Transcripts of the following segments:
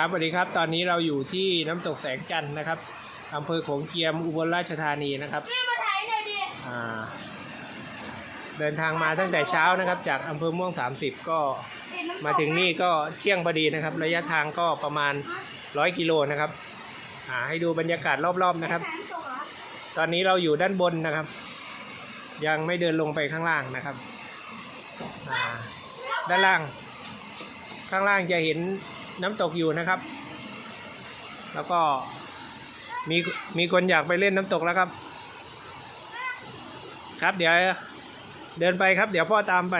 ครับสวัสดีครับ ตอนนี้เราอยู่ที่น้ำตกแสงจันทร์นะครับอำเภอโขงเจียมอุบลราชธานีนะครับนี่มาถ่ายหน่อยดิอ่าเดินทางมาตั้งแต่เช้านะครับ จากอำเภอม่วง 30 ก็มาถึงนี่ก็เที่ยงพอดีนะครับ ระยะทางก็ประมาณ 100 กิโลนะครับอ่าให้ดูบรรยากาศรอบๆนะครับถ่ายน้ำตกเหรอตอนนี้เราอยู่ด้านบนนะครับ ยังไม่เดินลงไปข้างล่างนะครับอ่าด้านล่าง ข้างล่างจะเห็น น้ำตกอยู่นะครับ แล้วก็มีมีคนอยากไปเล่นน้ำตกแล้วครับ ครับเดี๋ยวเดินไปครับ เดี๋ยวพ่อตามไป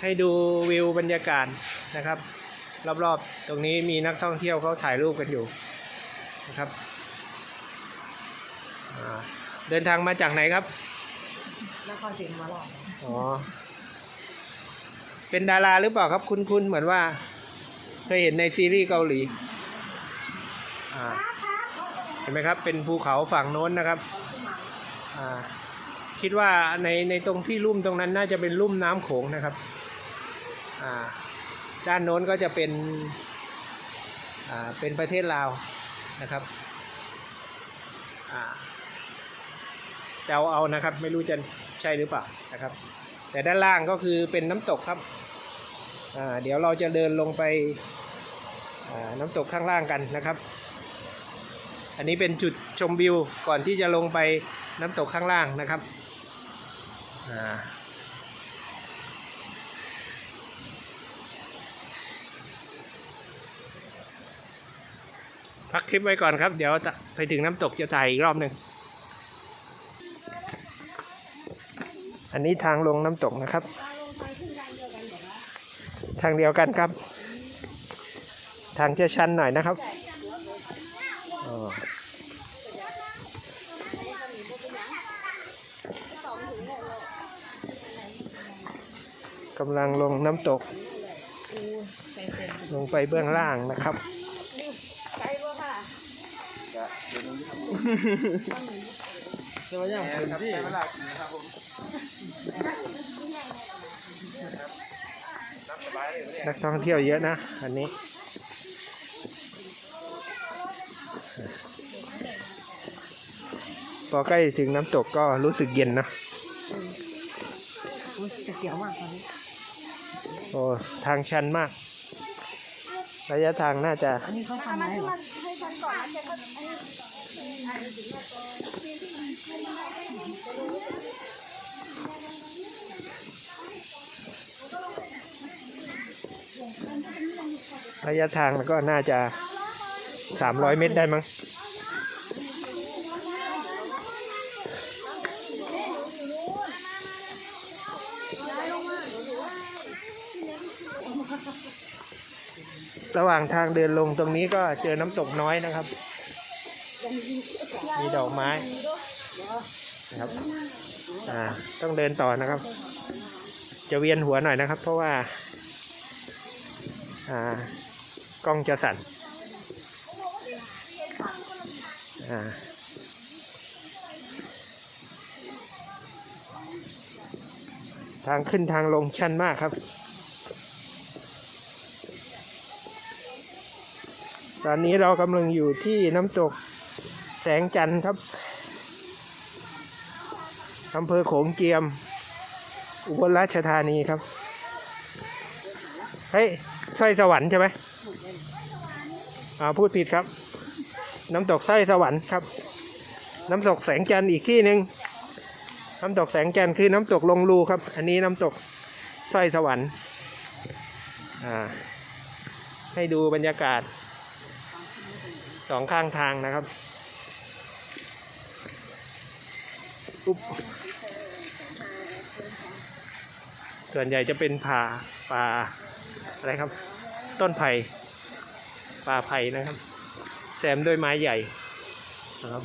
ให้ดูวิวบรรยากาศนะครับ รอบๆ ตรงนี้มีนักท่องเที่ยวเขาถ่ายรูปกันอยู่นะครับอ่าเดินทางมาจากไหนครับนครศรีธรรมราชอ๋อ เป็นดาราหรือเปล่าครับ คุ้นๆเหมือนว่า เคยเห็นในซีรีส์เกาหลีอ่าเห็นไหมครับ เป็นภูเขาฝั่งโน้นนะครับอ่าคิดว่าในในตรงที่ลุ่มตรงนั้นน่าจะเป็นลุ่มน้ำโขงนะครับอ่าด้านโน้นก็จะเป็นอ่าเป็นประเทศลาวนะครับอ่าเดาเอานะครับ ไม่รู้จะใช่หรือเปล่านะครับ แต่ด้านล่างก็คือเป็นน้ำตกครับ เดี๋ยวเราจะเดินลงไปน้ำตกข้างล่างกันนะครับ อันนี้เป็นจุดชมวิวก่อนที่จะลงไปน้ำตกข้างล่างนะครับพักคลิปไว้ก่อนครับ เดี๋ยวไปถึงน้ำตกจะถ่ายอีกรอบหนึ่งอันนี้ทางลงน้ำตกนะครับ ทางเดียวกันครับ ทางจะชันหน่อยนะครับกำลังลงน้ำตก ลงไปเบื้องล่างนะครับไกลกว่าค่ะจะว่าย่างพื้นที่ นักท่องเที่ยวเยอะนะ อันนี้ พอใกล้ถึงน้ำตกก็รู้สึกเย็นนะอุ๊ยจะเสียวมากตอนนี้โอ้ทางชันมาก ระยะทางน่าจะ อันนี้เขาทำอะไรเหรอ ระยะทางก็น่าจะสามร้อยเมตรได้มั้งระหว่างทางเดินลงตรงนี้ก็เจอน้ำตกน้อยนะครับ มีดอกไม้นะครับอ่าต้องเดินต่อนะครับ จะเวียนหัวหน่อยนะครับ เพราะว่า อ่า กล้องจะสั่นอ่าทางขึ้นทางลงชันมากครับ ตอนนี้เรากำลังอยู่ที่น้ำตกแสงจันทร์ครับอำเภอโขงเจียม อุบลราชธานีครับ เฮ้ยสร้อยสวรรค์ใช่ไหม อ่าพูดผิดครับ น้ำตกไส้สวรรค์ครับ น้ำตกแสงจันทร์อีกที่หนึ่งน้ำตกแสงจันทร์คือน้ำตกลงรูครับ อันนี้น้ำตกไส้สวรรค์อ่าให้ดูบรรยากาศสองข้างทางนะครับุ๊บส่วนใหญ่จะเป็นป่าป่าอะไรครับ ต้นไผ่ป่าไผ่นะครับ แซมด้วยไม้ใหญ่นะครับ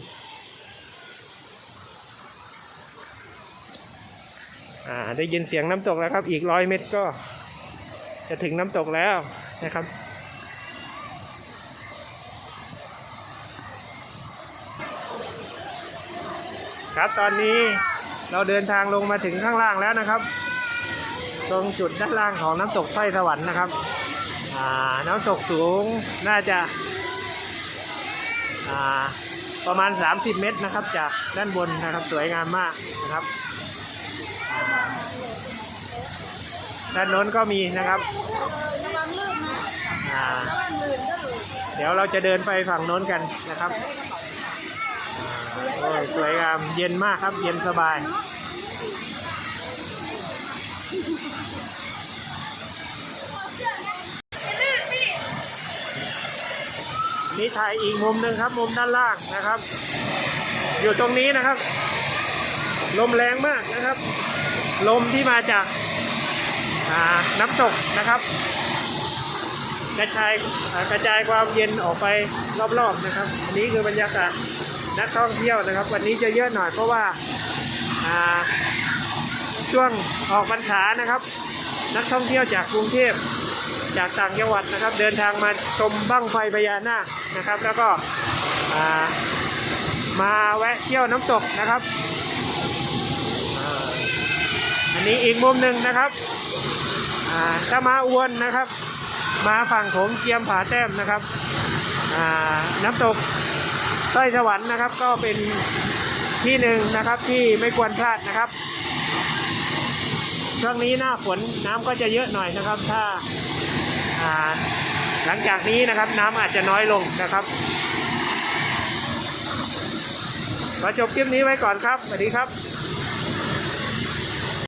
อ่าได้ยินเสียงน้ำตกแล้วครับ อีกร้อยเมตรก็ จะถึงน้ำตกแล้วนะครับครับตอนนี้เราเดินทางลงมาถึงข้างล่างแล้วนะครับ ตรงจุดด้านล่างของน้ำตกไส้สวรรค์นะครับ น้ำตกสูงน่าจะาประมาณ 30 เมตรนะครับ จากด้านบนนะครับสวยงามมากนะครับด้านโน้นก็มีนะครับเดี๋ยวเราจะเดินไปฝั่งโน้นกันนะครับโอ้ยสวยงามเย็นมากครับเย็นสบาย นี่ถ่ายอีกมุมหนึ่งครับ มุมด้านล่างนะครับ อยู่ตรงนี้นะครับ ลมแรงมากนะครับ ลมที่มาจากน้ำตกนะครับ กระจายกระจายความเย็นออกไปรอบๆนะครับ อันนี้คือบรรยากาศนักท่องเที่ยวนะครับ วันนี้จะเยอะหน่อยเพราะว่าอ่าช่วงออกพรรษานะครับ นักท่องเที่ยวจากกรุงเทพจากต่างจังหวัดนะครับ เดินทางมาชมบั้งไฟพญานาค นะครับ แล้วก็มาแวะเที่ยวน้ำตกนะครับ อันนี้อีกมุมหนึ่งนะครับถ้ามาอวนนะครับ มาฝั่งโขงเจียมผาแต้มนะครับน้ำตกสร้อยสวรรค์นะครับ ก็เป็นที่หนึ่งนะครับที่ไม่ควรพลาดนะครับช่วงนี้หน้าฝนน้ำก็จะเยอะหน่อยนะครับ ถ้า หลังจากนี้นะครับน้ำอาจจะน้อยลงนะครับมาจบคลิปนี้ไว้ก่อนครับสวัสดีครับ